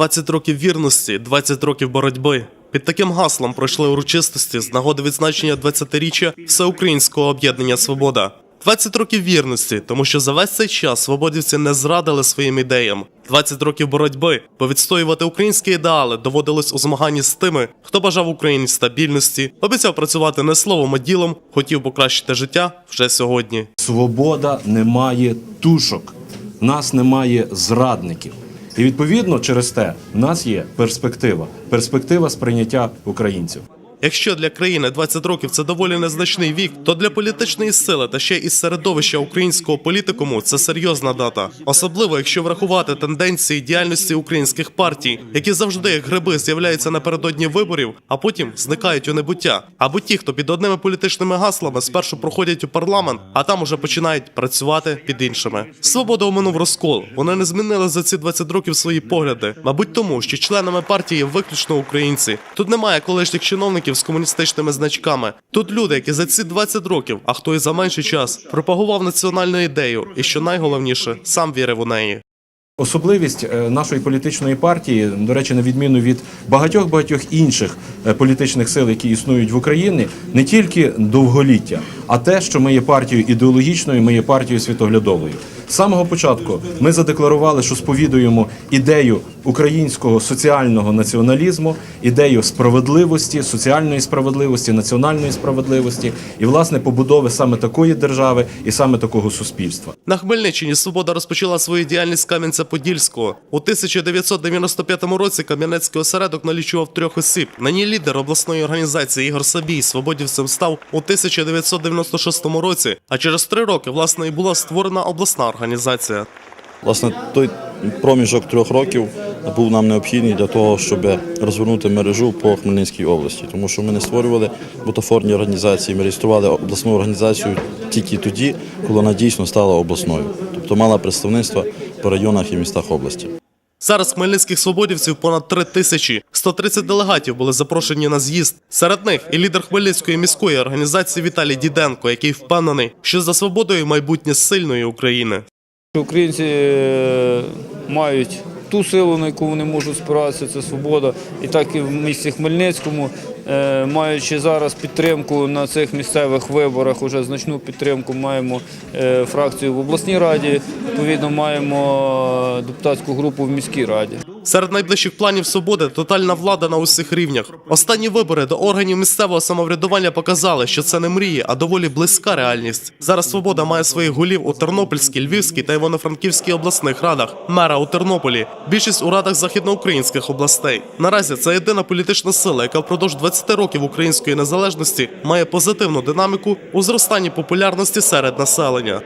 20 років вірності, 20 років боротьби. Під таким гаслом пройшли урочистості з нагоди відзначення 20-річчя Всеукраїнського об'єднання Свобода. 20 років вірності, тому що за весь цей час свободівці не зрадили своїм ідеям. 20 років боротьби, бо відстоювати українські ідеали доводилось у змаганні з тими, хто бажав Україні стабільності, обіцяв працювати не словом, а ділом, хотів покращити життя вже сьогодні. Свобода не має тушок, нас немає зрадників. І відповідно через те в нас є перспектива, перспектива сприйняття українців. Якщо для країни 20 років це доволі незначний вік, то для політичної сили та ще із середовища українського політикуму це серйозна дата. Особливо якщо врахувати тенденції діяльності українських партій, які завжди як гриби з'являються напередодні виборів, а потім зникають у небуття. Або ті, хто під одними політичними гаслами спершу проходять у парламент, а там уже починають працювати під іншими. Свобода оминув розкол. Вони не змінили за ці 20 років свої погляди. Мабуть, тому що членами партії є виключно українці. Тут немає колишніх чиновників з комуністичними значками. Тут люди, які за ці 20 років, а хто і за менший час, пропагував національну ідею, і що найголовніше, сам вірив у неї. Особливість е, нашої політичної партії, до речі, на відміну від багатьох багатьох інших е, політичних сил, які існують в Україні, не тільки довголіття, а те, що ми є партією ідеологічною, ми є партією світоглядовою. З самого початку ми задекларували, що сповідуємо ідею українського соціального націоналізму, ідею справедливості, соціальної справедливості, національної справедливості і власне побудови саме такої держави і саме такого суспільства. На Хмельниччині Свобода розпочала свою діяльність Кам'янця-Подільського. У 1995 році Кам'янецький осередок налічував трьох осіб. Нині лідер обласної організації Ігор Сабій свободівцем став у 1996 році, а через три роки власне і була створена обласна організація. Власне, той проміжок трьох років був нам необхідний для того, щоб розвернути мережу по Хмельницькій області, тому що ми не створювали бутафорні організації, ми реєстрували обласну організацію тільки тоді, коли вона дійсно стала обласною, тобто мала представництво по районах і містах області. Зараз хмельницьких свободівців понад три тисячі. 130 делегатів були запрошені на з'їзд. Серед них і лідер Хмельницької міської організації Віталій Діденко, який впевнений, що за свободою майбутнє сильної України. Українці е, мають ту силу, на яку вони можуть спиратися, це свобода. І так і в місті Хмельницькому, е, маючи зараз підтримку на цих місцевих виборах, уже значну підтримку, маємо е, фракцію в обласній раді, відповідно, маємо депутатську групу в міській раді. Серед найближчих планів свободи тотальна влада на усіх рівнях. Останні вибори до органів місцевого самоврядування показали, що це не мрії, а доволі близька реальність. Зараз свобода має своїх голів у Тернопільській, Львівській та Івано-Франківській обласних радах, мера у Тернополі, більшість у радах західноукраїнських областей. Наразі це єдина політична сила, яка впродовж 20 років української незалежності має позитивну динаміку у зростанні популярності серед населення.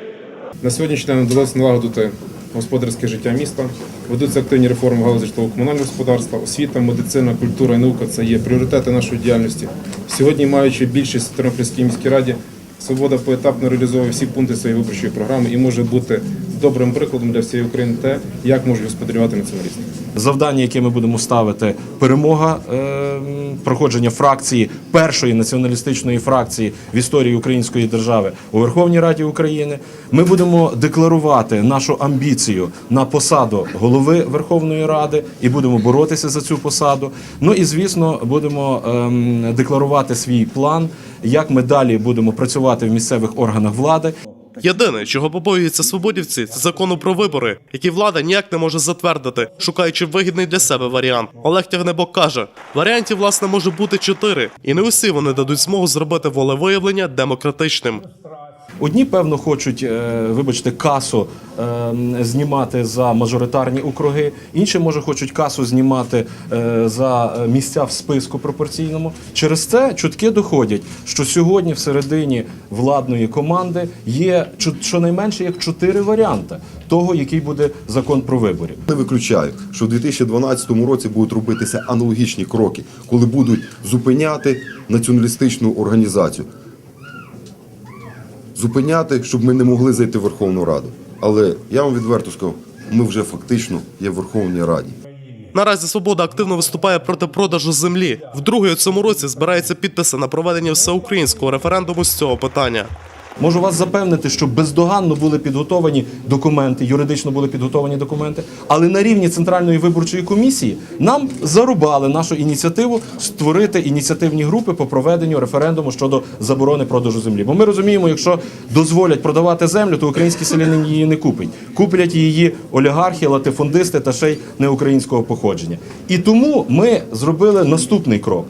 На сьогоднішній день вдалося налагодити господарське життя міста. Ведуться активні реформи галузі житлово-комунального господарства, освіта, медицина, культура і наука це є пріоритети нашої діяльності. Сьогодні, маючи більшість в Тернопільській міській раді, свобода поетапно реалізовує всі пункти своєї виборчої програми і може бути добрим прикладом для всієї України те, як можуть господарювати націоналісти. Завдання, яке ми будемо ставити, перемога е, проходження фракції першої націоналістичної фракції в історії української держави у Верховній Раді України. Ми будемо декларувати нашу амбіцію на посаду голови Верховної Ради і будемо боротися за цю посаду. Ну і звісно, будемо ем, декларувати свій план, як ми далі будемо працювати в місцевих органах влади. Єдине, чого побоюються свободівці, це закону про вибори, який влада ніяк не може затвердити, шукаючи вигідний для себе варіант. Олег Тягнебок каже: варіантів власне може бути чотири, і не усі вони дадуть змогу зробити волевиявлення демократичним. Одні, певно, хочуть, е, вибачте, касу е, знімати за мажоритарні округи, інші, може, хочуть касу знімати е, за місця в списку пропорційному. Через це чутки доходять, що сьогодні всередині владної команди є щонайменше як чотири варіанти того, який буде закон про вибори. Не виключаю, що в 2012 році будуть робитися аналогічні кроки, коли будуть зупиняти націоналістичну організацію. Зупиняти, щоб ми не могли зайти в Верховну Раду. Але я вам відверто скажу, ми вже фактично є в Верховній Раді. Наразі свобода активно виступає проти продажу землі. Вдруге у цьому році збирається підписи на проведення всеукраїнського референдуму з цього питання. Можу вас запевнити, що бездоганно були підготовані документи, юридично були підготовані документи, але на рівні Центральної виборчої комісії нам зарубали нашу ініціативу створити ініціативні групи по проведенню референдуму щодо заборони продажу землі. Бо ми розуміємо, якщо дозволять продавати землю, то український селянин її не купить. Куплять її олігархи, латифундисти та ще й не українського походження. І тому ми зробили наступний крок.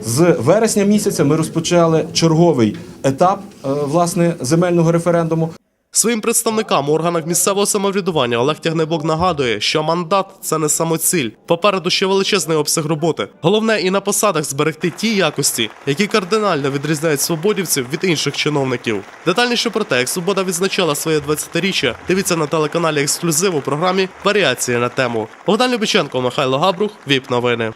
З вересня місяця ми розпочали черговий етап е, власне земельного референдуму. Своїм представникам у органах місцевого самоврядування Олег Тягнебок нагадує, що мандат це не самоціль. Попереду ще величезний обсяг роботи. Головне і на посадах зберегти ті якості, які кардинально відрізняють свободівців від інших чиновників. Детальніше про те, як свобода відзначала своє 20-річчя, дивіться на телеканалі Ексклюзив у програмі Варіації на тему. Богдан Любиченко, Михайло Габрух, ВІП новини.